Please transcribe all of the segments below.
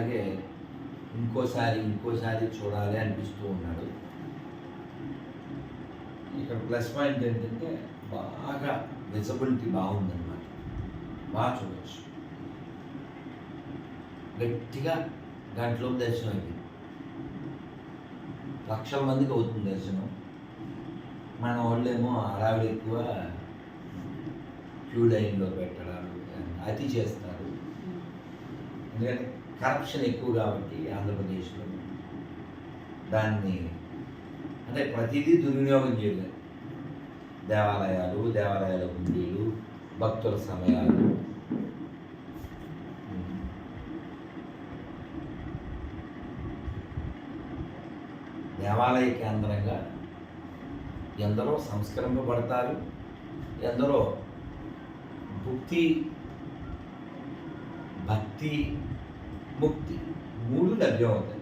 అలాగే ఇంకోసారి ఇంకోసారి చూడాలి అనిపిస్తూ ఉన్నాడు. ఇక్కడ ప్లస్ పాయింట్ ఏంటంటే బాగా విజిబిలిటీ బాగుందన్నమాట. బాగా చూడవచ్చు గట్టిగా గంటలో దర్శనం అయింది. లక్షల మందికి అవుతుంది దర్శనం. మన వాళ్ళేమో హడావిడి ఎక్కువ క్యూ లైన్లో పెట్టడాలు అతి చేస్తారు. ఎందుకంటే కరప్షన్ ఎక్కువ కాబట్టి ఆంధ్రప్రదేశ్లో. దాన్ని అంటే ప్రతిదీ దుర్వినియోగం చేయలేదు. దేవాలయాలు దేవాలయాల హుండీలు భక్తుల సమయాలు. దేవాలయ కేంద్రంగా ఎందరో సంస్కరింపబడతారు ఎందరో భక్తి భక్తి ముక్తి మూడు లభ్యమవుతాయి.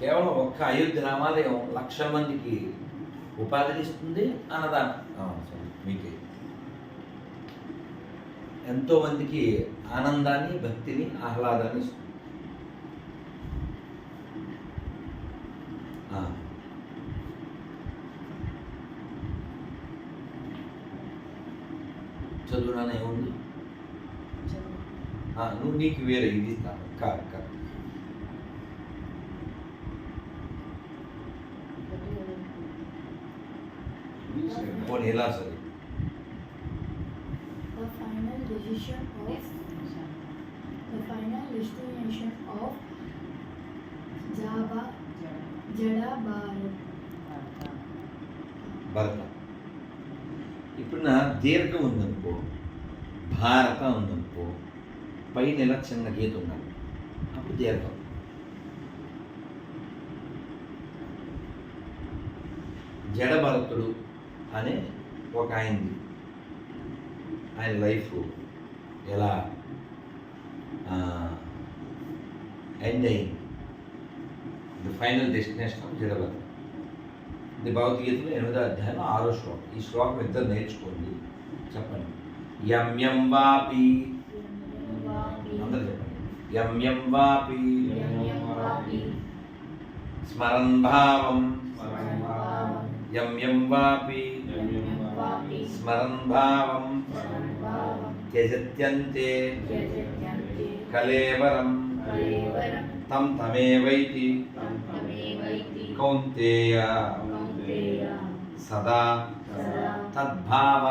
కేవలం ఒక్క అయోధ్య రామాలయం లక్ష మందికి ఉపాధిని ఇస్తుంది అన్నదానం. sorry, మీకే. ఎంతో మందికి ఆనందాన్ని భక్తిని ఆహ్లాదాన్ని ఇస్తుంది. ఆ. చదువునానే ఏముంది? ఆ, నువ్వు నీకు వేరే ఇది ఇస్తాను కాదు కాదు పోనీ ఎలా సరే The final decision of the final destination of Java Jada Bharat. భరత ఇప్పుడు నా దీర్ఘం ఉందనుకో భారత ఉందనుకో పైన ఇలా చిన్న గీత ఉండాలి. అప్పుడు దీర్ఘం జడభరతుడు అనే ఒక ఆయనది ఆయన లైఫ్ ఎలా ఎండ్ అయింది. ది ఫైనల్ డెస్టినేషన్ ఆఫ్ జడభరతుడు ఇది భగవద్గీతలో ఎనిమిదో అధ్యాయం ఆరో శ్లోకం. ఈ శ్లోకం ఇద్దరు నేర్చుకోండి. చెప్పండి. యమ్యం వాపి యం యం వాపి స్మరన్ భావం యం యం వాపి స్మరన్ భావం త్యజత్యంతే కలేవరం తం తమేవైతి కౌంతేయ సదా తద్భావ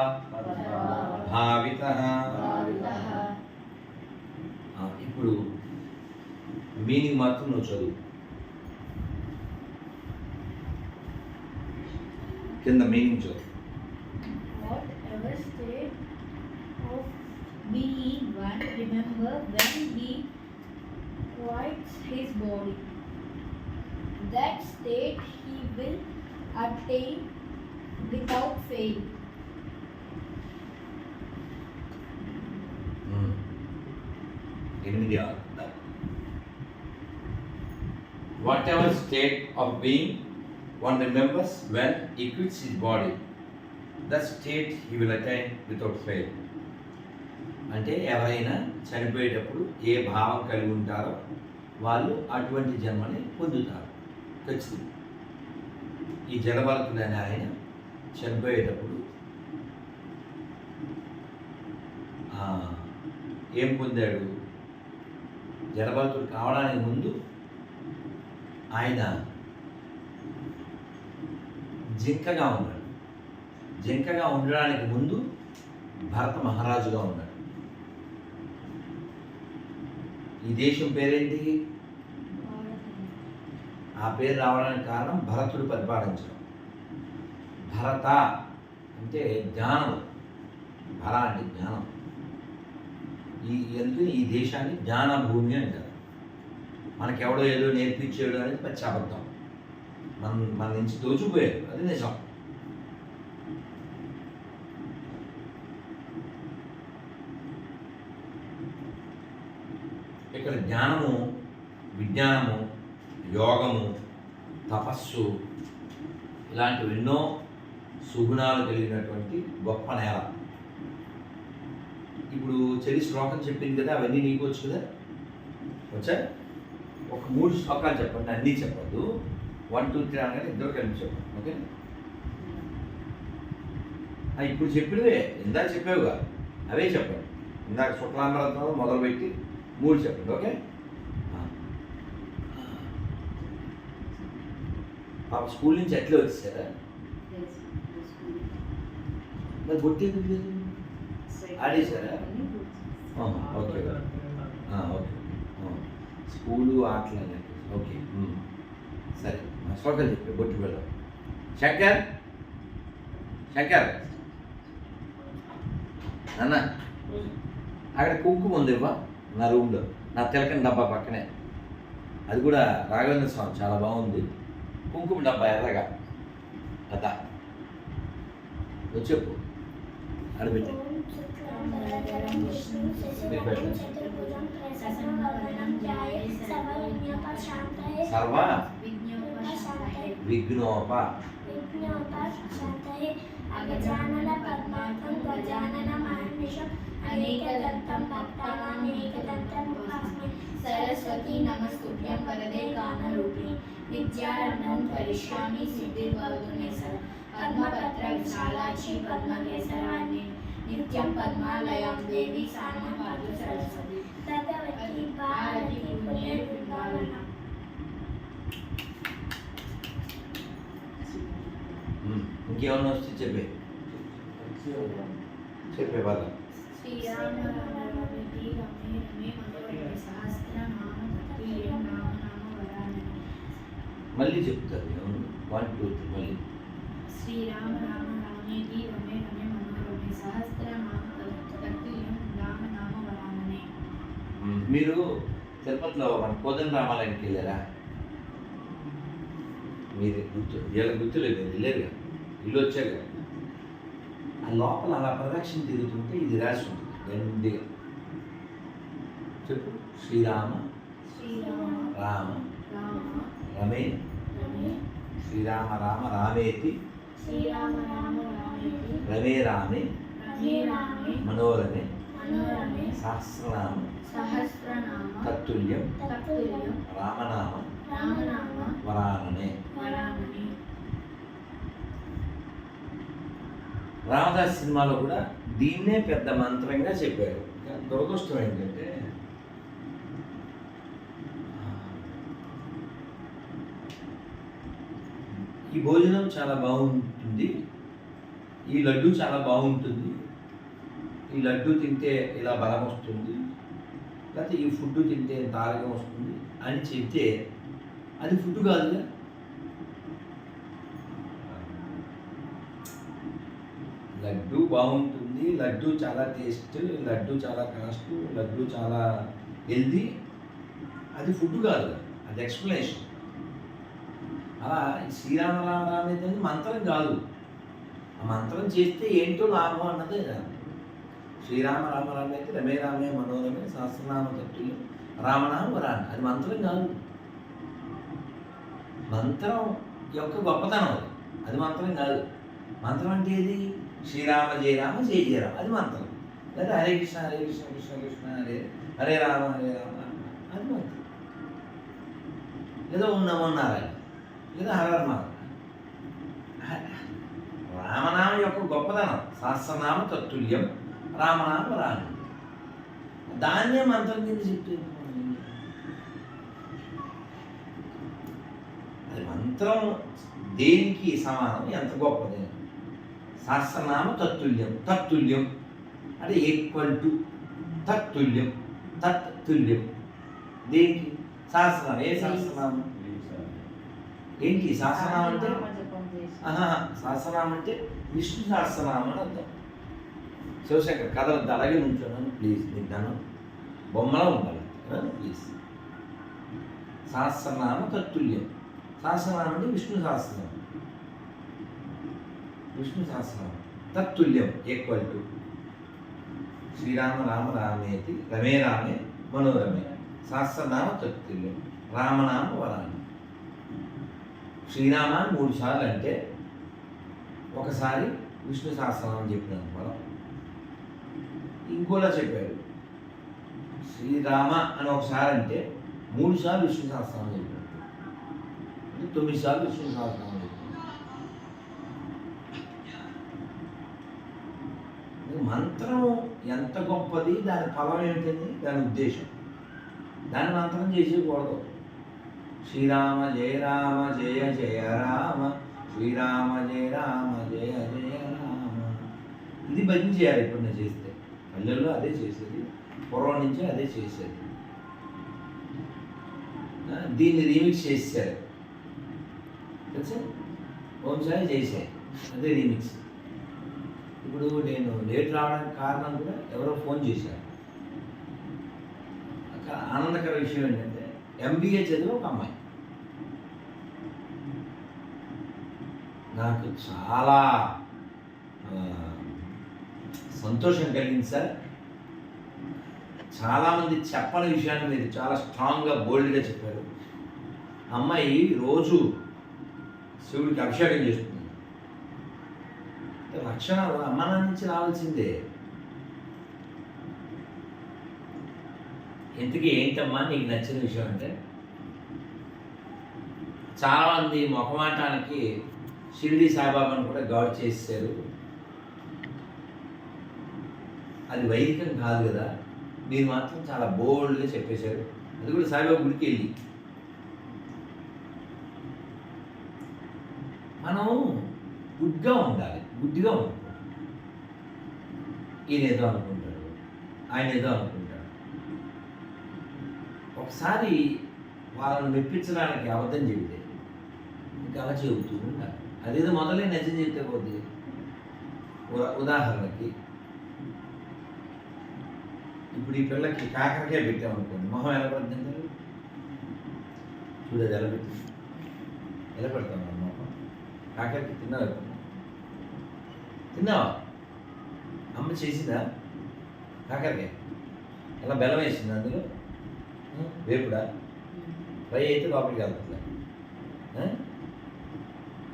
భావిత ఇప్పుడు మీనింగ్ మాత్రం నువ్వు చదువు కింద మీనింగ్ చదువు Whatever state of being one, remember when he quiets his body. That state he will attain without fail. ఎనిమిది ఆరు whatever state of being one remembers when he quits quits his body the state he will attain without fail అంటే ఎవరైనా చనిపోయేటప్పుడు ఏ భావం కలిగి ఉంటారో వాళ్ళు అటువంటి జన్మని పొందుతారు. ఖచ్చితంగా. ఈ జడభరతుడు ఆయన చనిపోయేటప్పుడు ఏం పొందాడు? జడబాతుడు కావడానికి ముందు ఆయన జింకగా ఉన్నాడు. జింకగా ఉండడానికి ముందు భరత మహారాజుగా ఉన్నాడు. ఈ దేశం పేరేంటి? ఆ పేరు రావడానికి కారణం భరతుడు పరిపాలించడం. భరత అంటే జ్ఞానం భర అంటే జ్ఞానం. ఈ ఎందుకు ఈ దేశాన్ని జ్ఞాన భూమి అంటారు? మనకెవడో ఏదో నేర్పించాడు అనేది పచ్చి అబద్ధం మన మన నుంచి దోచుకుపోయారు. అది నిజం. ఇక్కడ జ్ఞానము విజ్ఞానము యోగము తపస్సు ఇలాంటివి ఎన్నో సుగుణాలు కలిగినటువంటి గొప్ప నేల. ఇప్పుడు చెల్లి శ్లోకం చెప్పింది కదా అవన్నీ నీకు వచ్చు కదా? వచ్చా ఒక మూడు శ్లోకాలు చెప్పండి అన్నీ చెప్పద్దు. వన్ టూ త్రీ అనగానే ఇద్దరు కలిపి చెప్పండి ఓకే? ఇప్పుడు చెప్పినవే ఇందాక చెప్పావుగా. అవే చెప్పండి. ఇందాక శుక్లాంబరంతో మొదలుపెట్టి మూడు చెప్పండి ఓకే? ఆ. పాప స్కూల్ నుంచి ఎట్లా వచ్చేసారా? మరి బొట్టి ఎందుకు లేదు? ఆడేశారా? ఓకే. ఓకే. స్కూలు ఆటలు ఓకే. సరే. శ్లోకాలు చెప్పి బొట్టు వెళ్ళాం శంకర్? శంకర్? అన్న అక్కడ కుంకుమ ఉంది ఇవ్వ. నా రూమ్లో. నా తిలకన డబ్బా పక్కనే. అది కూడా రాఘవేంద్ర స్వామి. చాలా బాగుంది. కుంకుమ డబ్బా ఎర్రగా. అదా నువ్వు చెప్పు परम विष्णु सचिदानंद चतुर्भुजं प्रसन्नं वदनं ध्याये सर्व विघ्नोपशान्तये सर्व विघ्नोपशान्तये विघ्नोप विघ्नोपशान्तये अगजानन पद्मार्थं गजानन महानिशम् अनेकदन्तं भक्तानामेकदन्तं मुखास्मि सरस्वती नमस्तुभ्यं वरदे गानरूपिणि विद्यारम्भं करिष्यामि सिद्धिर्भवतु मे सदा पद्मपत्रविशालाक्षी पद्मकेसरान्ये నిత్యం పద్మాలయం దేవి సాన్యం పాదు సరస్వతి భగవతి భారతి పుణ్య బృందావన ఉమ్. ఇంకేమన్నా వస్తే చెప్పే చెప్పే బాధ శ్రీరామ రామ రమే రమే రమే మనోరమే సహస్రనామ తత్తుల్యం నామ నామ వరాననే మళ్ళీ చెప్తారు వన్ టూ త్రీ మళ్ళీ శ్రీరామ రామ రామేతి రమే రమే మీరు తిరుపతిలో మన కోదండ రామాలయానికి వెళ్ళారా? మీరు గుర్తు. వీళ్ళ గుర్తులేదు మీరు వెళ్ళారుగా ఇల్లు వచ్చాక ఆ లోపల అలా ప్రదక్షిణ తిరుగుతుంటే ఇది రాసి ఉంటుంది చెప్పు. శ్రీరామ శ్రీరామ రామ రామ రమే రమే శ్రీరామ రామ రామేతి శ్రీరామ రామ రామేతి రమే రామే రమే రామే మనోరమే సహస్రనామ తత్తుల్యం రామనామ వరాననే. రామదాస్ సినిమాలో కూడా దీన్నే పెద్ద మంత్రంగా చెప్పారు. దురదృష్టం ఏంటంటే ఈ భోజనం చాలా బాగుంటుంది. ఈ లడ్డు చాలా బాగుంటుంది. ఈ లడ్డు తింటే ఇలా బలం వస్తుంది. లేకపోతే ఈ ఫుడ్ తింటే ఇంత ఆరోగ్యం వస్తుంది అని చెప్తే అది ఫుడ్ కాదుగా? లడ్డు బాగుంటుంది. లడ్డు చాలా టేస్ట్ లడ్డు చాలా కాస్ట్ లడ్డు చాలా హెల్దీ అది ఫుడ్ కాదు అది ఎక్స్ప్లెనేషన్. అలా ఈ అనేది మంత్రం కాదు. మంత్రం చేస్తే ఏంటో లాభం అన్నదే శ్రీరామ రామ రామ అయితే రమే రామే మనోరమే సహస్రనామ తత్తులు రామనామ రామ అది మంత్రం కాదు. మంత్రం యొక్క గొప్పతనం అది. అది మంత్రం కాదు. మంత్రం అంటే ఏది? శ్రీరామ జయ రామ జయ జయ రామ. అది మంత్రం. లేదా హరే కృష్ణ హరే కృష్ణ కృష్ణ కృష్ణ హరే హరే రామ హరే రామ అది మంత్రం. ఏదో ఉన్నామన్నారా ఉన్నారాయణ లేదా హరర్మ రామనామ యొక్క గొప్పతనం సహస్రనామ తత్తుల్యం రామనామ రామ దాన్నే మంత్రం కింద చెప్తే అది మంత్రం దేనికి సమానం? ఎంత గొప్పది? సహస్రనామ తత్తుల్యం తత్తుల్యం. అంటే ఈక్వల్ టు తత్తుల్యం తత్తుల్యం. దేనికి? సహస్రనామం. ఏ సహస్రనామం? ఏంటి సహస్రనామం అంటే? సహస్రనామం అంటే విష్ణు సహస్రనామం అని అర్థం. శివశంకర్ కథలు అలాగే నుంచున్నాను ప్లీజ్ నీకు బొమ్మలా ఉండాలి. ప్లీజ్ సహస్రనామ తత్తుల్యం సహస్రనామం అంటే విష్ణు సహస్రనామం. విష్ణు సహస్రనామం. తత్తుల్యం ఈక్వల్ టు శ్రీరామ రామ రామేతి రమే రామే మనోరమే. సహస్రనామ తత్తుల్యం రామనామ వరాన్ని శ్రీరామ మూడు సార్లు అంటే ఒకసారి విష్ణు సహస్రనామం చెప్పినాను మనం. ఇంకోలా చెప్పారు శ్రీరామ అని ఒకసారి అంటే మూడు సార్లు విష్ణు సహస్రనామం చెప్పాడు అంటే తొమ్మిది సార్లు విష్ణు సహస్రనామం చెప్పాడు మంత్రం ఎంత గొప్పది దాని ఫలం ఏమిటండి దాని ఉద్దేశం. దాని మంత్రం చేసేయకూడదు. శ్రీరామ జయ రామ జయ జయ రామ శ్రీరామ జయ రామ జయ జయ రామ. ఇది భజన చేయాలి ఇప్పుడు నేను చేస్తే. పల్లెల్లో అదే చేసేది పూర్వం నుంచే అదే చేసేది. దీన్ని రీమిక్స్ చేశారు తెలుసా? ఓంసారి చేశాయి. అదే రీమిక్స్. ఇప్పుడు నేను లేట్ రావడానికి కారణం కూడా ఎవరో ఫోన్ చేశారు. అక్కడ ఆనందకర విషయం ఏంటంటే ఎంబీఏ చదివిన ఒక అమ్మాయి. నాకు చాలా సంతోషం కలిగింది సార్. చాలామంది చెప్పని విషయాన్ని మీరు చాలా స్ట్రాంగ్గా బోల్డ్గా చెప్పారు. అమ్మాయి రోజు శివుడికి అభిషేకం చేస్తుంది. రక్షణ లక్షణాలు అమ్మ నుంచి రావాల్సిందే. ఇంతకీ ఏంటమ్మా నీకు నచ్చిన విషయం అంటే చాలామంది మొహమాటానికి షిరిడి సాయిబాబాను కూడా గౌడ్ చేశారు అది వైదికం కాదు కదా మీరు మాత్రం చాలా బోల్డ్గా చెప్పేశారు. అది కూడా సాయిబాబా గుడికి వెళ్ళి. మనం గుడ్గా ఉండాలి గుడ్డిగా ఉండాలి. ఈయన ఏదో అనుకుంటాడు ఆయన ఏదో అనుకుంటాడు. ఒకసారి వాళ్ళని మెప్పించడానికి అబద్ధం చెబితే ఇంకా అలా చెబుతూ ఉంటారు. అదేదో మొదలై నిజం చెప్తే పోతే ఉదాహరణకి ఇప్పుడు ఈ పిల్లకి కాకరకాయ పెట్టామనుకోండి మొహం ఎలా పడుతుంది చూడు అది ఎలా పెట్టింది? ఎలా పెడతాం మొహం? కాకరకి తిన్నావా తిన్నావా? అమ్మ చేసిందా? కాకరకాయ? ఎలా బెల్లం వేసింది అందులో? వేపుడా? ఫ్రై అయితే లోపలికి వెళ్తుంది.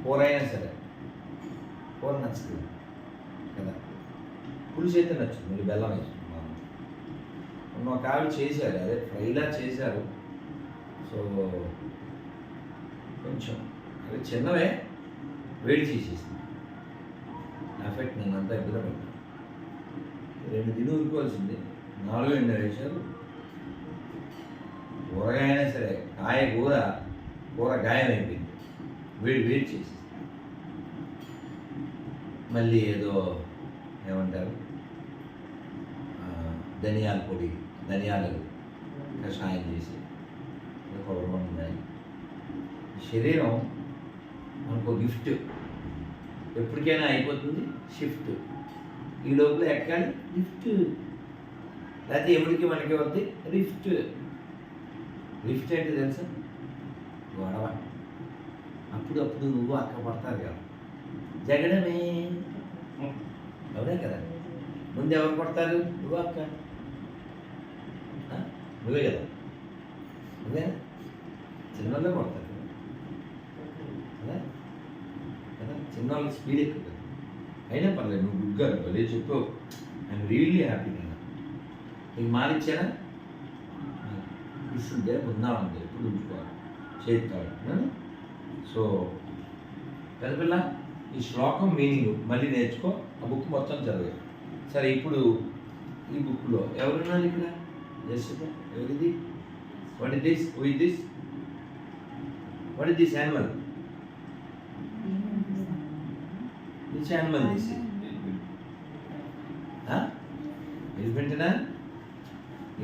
కూర అయినా సరే. కూర నచ్చుతుంది. కదా? పులుసు అయితే నచ్చుతుంది. మీరు బెల్లం వేసుకుంటున్నాను మొన్న ఒక ఆవిడ చేశారు. అదే ఫ్రైలా చేశారు. సో కొంచెం అదే చిన్నవే. వేడి చేసేసింది. ఎఫెక్ట్ నేను అంతా ఇబ్బంది రెండు దిన ఊరుకోవాల్సింది నాలుగు ఎండ వేశారు కూరగాయ అయినా సరే కాయ కూర కూర గాయం అయిపోయింది వేడి వేడి చేసి మళ్ళీ ఏదో ఏమంటారు? ధనియాల పొడి ధనియాలు కషాయం చేసి కొబ్బరి ఉన్నాయి శరీరం మనకు గిఫ్ట్ ఎప్పటికైనా అయిపోతుంది షిఫ్ట్ ఈ లోపల ఎక్కాలి లిఫ్ట్ లేకపోతే ఎవరికి మనకి వద్ది లిఫ్ట్ లిఫ్ట్ ఏంటి తెలుసా? గొడవ. అప్పుడు అప్పుడు నువ్వు అక్క పడతారు కదా. జగడమే అవునే కదా? ముందు ఎవరు పడతారు? నువ్వు అక్క. నువ్వే కదా. అదే చిన్నోళ్ళే పడతారు. కదా? కదా? చిన్నోళ్ళకి స్పీడ్ ఎక్కువ కదా. అయినా పర్లేదు నువ్వు గుడ్గా భలే చెప్పు ఐఎమ్ రియల్లీ హ్యాపీ నేను నీకు మారిచ్చానా కూర్చుంటే బృందావనం ఎప్పుడు ఉంచుకోవాలి? చేస్తాడు సో పెద్ద ఈ శ్లోకం మీనింగ్ మళ్ళీ నేర్చుకో ఆ బుక్ మొత్తం చదివే. సరే ఇప్పుడు ఈ బుక్లో ఎవరున్నారు ఇక్కడ? జస్ట్ ఎవరిది? What is this who is this what is this animal this animal this ఎలిఫెంట్నా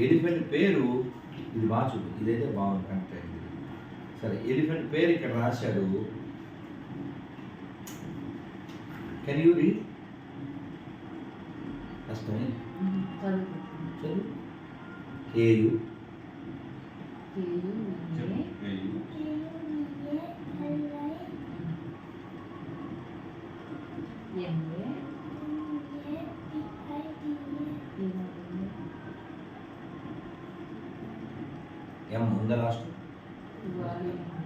elephant పేరు ఇది బాగా చూడు. ఇదైతే బాగుంది కరెక్ట్ అయింది. సరే ఎలిఫెంట్ పేరు ఇక్కడ రాశాడు. కెన్ యూ రీడ్ కష్టమే చదువు. కేయు ఎం ముందర లాస్ట్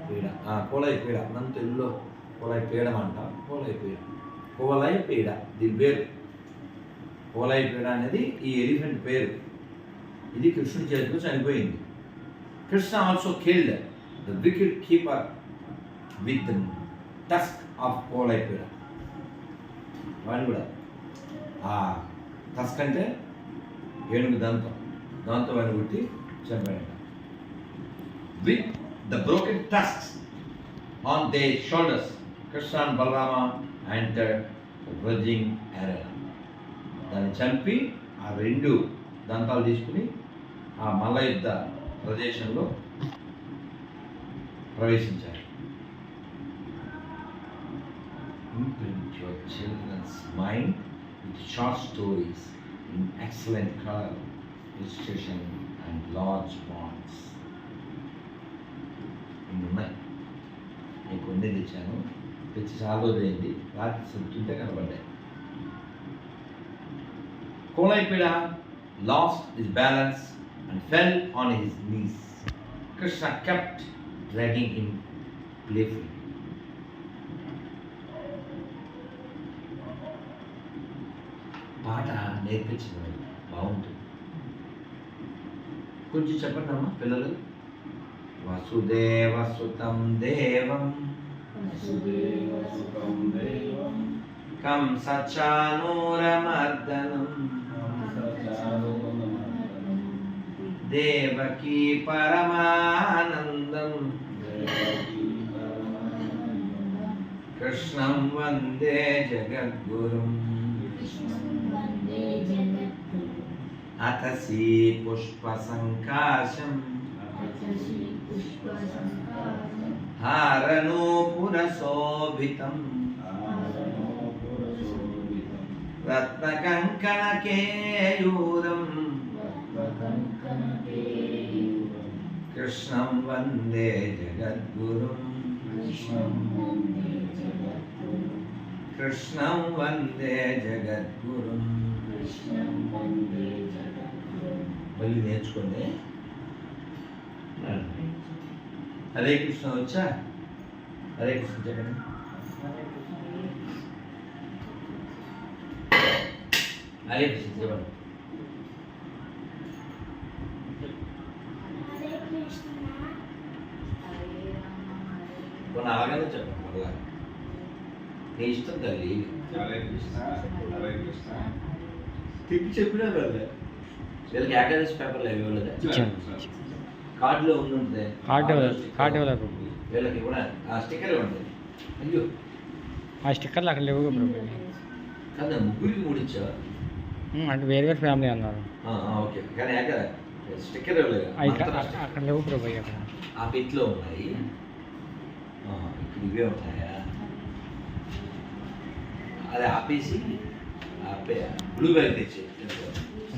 పీడ. కోలై పీడ. మన తెలుగులో కోలై పీడం అంటాం. కోలై పీడ. కోలై పీడ. దీని పేరు. కోలై పీడ అనేది ఈ ఎలిఫెంట్ పేరు. ఇది కృష్ణుడి చేతిలో చనిపోయింది. Krishna also killed the wicked keeper with tusk of Kuvalayapida వాడిని కూడా. ఆ టస్క్ అంటే ఏనుగు దంతం. దాంతో వాడిని కొట్టి చంపాడంట. With the broken tusks on their shoulders, Krishna and Balrama entered the virgin arena. దాన్ని చంపి ఆ రెండు దంతాలు తీసుకుని ఆ మల్ల యుద్ధ ప్రదేశంలో ప్రవేశించారు Imprint your children's mind with short stories in excellent color, illustration and large fonts. ఇన్ని ఉన్నాయి. నేను కొన్ని తెచ్చాను. తెచ్చి చాలా రోజులు రాత్రి చెప్తుంటే కనబడ్డాయి. Kuvalayapida lost his balance and fell on his knees Krishna kept dragging in playful పాట నేర్పించిన బాగుంటుంది. కొంచెం చెప్పండి అమ్మా పిల్లలు? वसुदेवसुतं देवं। वसुदेवसुतं देवं। कंसचानूरमर्दनं देवकी परमानन्दं। कृष्णं वंदे जगद्गुरुम्। अतसी पुष्पसङ्काशम् సంకాశం హారనూపురశోభితం आरणोपुरशोभितं రత్నకంకణకేయూరం रत्नकङ्कणकेयूरं కృష్ణం వందే జగద్గురుం कृष्णं वन्दे जगद्गुरुं కృష్ణం వందే జగద్గురుం कृष्णं वन्दे जगद्गुरुं మళ్ళీ నేర్చుకోండి హరే కృష్ణ వచ్చా? హరే కృష్ణ చెప్పండి. హరే కృష్ణ. చెప్పండి. కొన్ని అలాగే చెప్పండి నీ ఇష్టం తల్లి. హరే కృష్ణ హరే కృష్ణ. తిప్పి చెప్పినా కదా వీళ్ళకి ఏకాదశి పేపర్లు అవి ఇవ్వలేదా? కార్డులో ఉండి ఉంటుంది కార్డు కార్డు ఇవ్వలేదు వీళ్ళకి కూడా ఆ స్టిక్కర్ ఉంది అయ్యో. ఆ స్టిక్కర్లు అక్కడ లేవు బ్రో. కదా ముగ్గురికి మూడు ఇచ్చావా? అంటే వేరు వేరు ఫ్యామిలీ అన్నారు. ఓకే. కానీ ఏక స్టిక్కర్ ఇవ్వలేదు అక్కడ- అక్కడ లేవు బ్రో అక్కడ. ఆ పిట్లో ఉన్నాయి. ఇక్కడ ఇవే ఉన్నాయా? అది ఆపేసి ఆపే బ్లూ బ్యాగ్ తెచ్చి